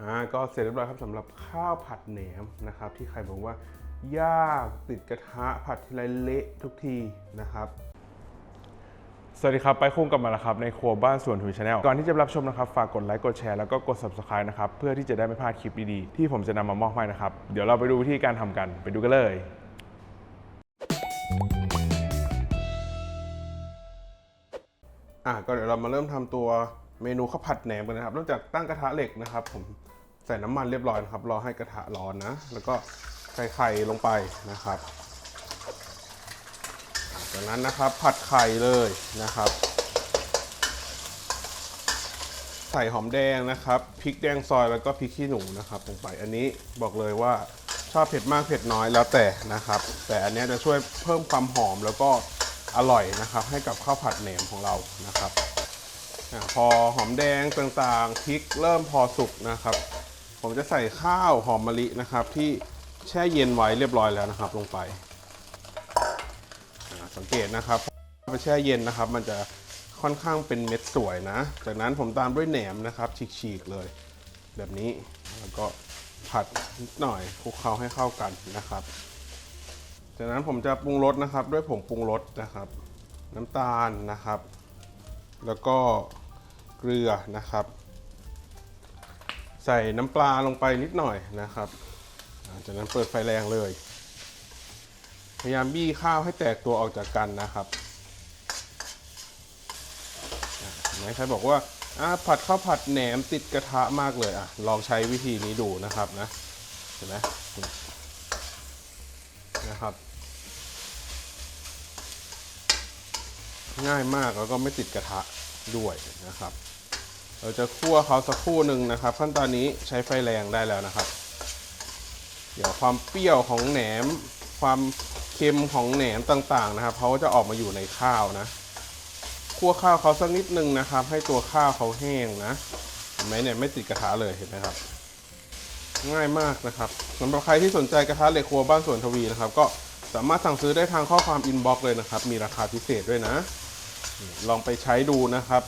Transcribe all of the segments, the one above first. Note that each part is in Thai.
อ่าก็เสร็จเรียบร้อยครับสำหรับข้าวผัดแหนมนะครับ ที่ใครบอกว่ายากติดกระทะผัดทีไรเละทุกทีนะครับสวัสดีครับ ไปคุ้งกลับมาแล้วครับ ในครัวบ้านสวนทุนชาแนลก่อนที่จะรับชมนะครับ ฝากกดไลค์กดแชร์แล้วก็กด subscribe นะครับ เพื่อที่จะได้ไม่พลาดคลิปดีๆ ที่ผมจะนำมามอบให้นะครับ เดี๋ยวเราไปดูวิธีการทำกันไปดูกันเลยอะก็เดี๋ยวเรามาเริ่มทำตัว เมนูข้าวผัดแหนมกันนะครับเริ่มจากตั้งกระทะเหล็กนะครับ ผมใส่น้ำมันเรียบร้อยนะครับ รอให้กระทะร้อนนะ แล้วก็ใส่ไข่ลงไปนะครับ จากนั้นนะครับผัดไข่เลยนะครับ ใส่หอมแดงนะครับพริกแดงซอยแล้วก็พริกขี้หนูนะครับลงไปอันนี้บอกเลยว่าชอบเผ็ดมากเผ็ดน้อยแล้วแต่นะครับ แต่อันนี้จะช่วยเพิ่มความหอมแล้วก็อร่อยนะครับ ให้กับข้าวผัดแหนมของเรานะครับ พอหอมแดงต่างๆพริกเริ่มพอสุกนะครับ ผมจะใส่ข้าวหอมมะลินะครับ ที่แช่เย็นไว้เรียบร้อยแล้วนะครับ ลงไปสังเกตนะครับพอแช่เย็นนะครับ มันจะค่อนข้างเป็นเม็ดสวยนะ จากนั้นผมตามด้วยแหนมนะครับ ฉีกๆเลย แบบนี้แล้วก็ผัดนิดหน่อยคลุกเคล้าให้เข้ากันนะครับ จากนั้นผมจะปรุงรสนะครับ ด้วยผงปรุงรสนะครับ น้ำตาลนะครับ แล้วก็ ลือนะครับ ใส่น้ำปลาลงไปนิดหน่อยนะครับจากนั้นเปิดไฟแรงเลย พยายามบี้ข้าวให้แตกตัวออกจากกันนะครับอ่าเห็นใครบอกว่าผัดข้าวผัดแหนมติดกระทะมากเลยอะลองใช้วิธีนี้ดูนะครับนะเห็นไหมนะครับ ง่ายมากแล้วก็ไม่ติดกระทะด้วยนะครับ เราจะคั่วเขาสักครู่หนึ่งนะครับ ขั้นตอนนี้ใช้ไฟแรงได้แล้วนะครับ เดี๋ยวความเปรี้ยวของแหนม ความเค็มของแหนมต่างๆนะครับเขาจะออกมาอยู่ในข้าวนะคั่วข้าวเขาสักนิดนึงนะครับ ให้ตัวข้าวเขาแห้งนะเห็นไหมเนี่ยไม่ติดกระทะเลยเห็นไหมครับ ง่ายมากนะครับสำหรับใครที่สนใจกระทะเหล็กครัวบ้านสวนทวีนะครับ ก็สามารถสั่งซื้อได้ทางข้อความอินบ็อกซ์เลยนะครับ มีราคาพิเศษด้วยนะ ลองไปใช้ดูนะครับ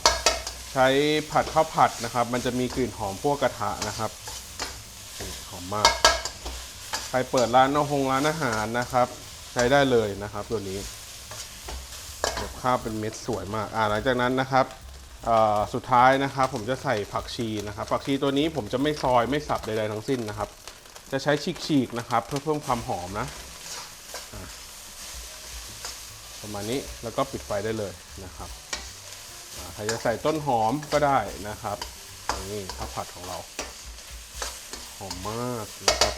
ใช้ผัดข้าวผัดนะครับ มันจะมีกลิ่นหอมพวกกระทะนะครับหอมมาก ใครเปิดร้านนอาหงร้านอาหารนะครับ ใช้ได้เลยนะครับ ตัวนี้แบบข้าวเป็นเม็ดสวยมากอ่าหลังจากนั้นนะครับสุดท้ายนะครับ ผมจะใส่ผักชีนะครับ ผักชีตัวนี้ผมจะไม่ซอยไม่สับใดๆทั้งสิ้นนะครับ จะใช้ฉีกๆนะครับ เพื่อเพิ่มความหอมนะประมาณนี้แล้วก็ปิดไฟได้เลยนะครับ ใครจะใส่ต้นหอมก็ได้นะครับนี่ข้าวผัดของเรา หอมมากนะครับ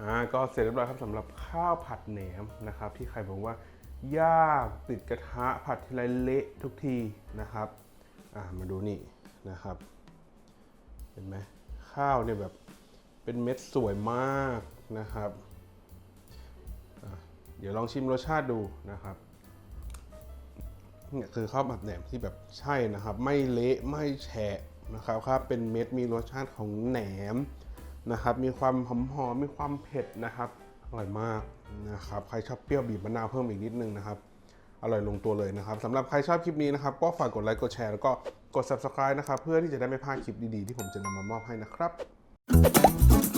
อ่าก็เสร็จเรียบร้อยครับสำหรับข้าวผัดแหนมนะครับ ที่ใครบอกว่ายากติดกระทะผัดทีไรเละทุกทีนะครับอ่ามาดูนี่นะครับ เห็นไหมข้าวเนี่ยแบบเป็นเม็ดสวยมากนะครับ เดี๋ยวลองชิมรสชาติดูนะครับ เนี่ยคือข้าวผัดแหนมที่แบบใช่นะครับ ไม่เละไม่แฉะนะครับครับเป็นเม็ดมีรสชาติของแหนมนะครับ มีความหอมหอมมีความเผ็ดนะครับอร่อยมากนะครับใครชอบเปรี้ยวบีบมะนาวเพิ่มอีกนิดนึงนะครับอร่อยลงตัวเลยนะครับสำหรับใครชอบคลิปนี้นะครับ ก็ฝากกดไลค์กดแชร์แล้วก็กด subscribe นะครับ เพื่อที่จะได้ไม่พลาดคลิปดีๆ ที่ผมจะนำมามอบให้นะครับ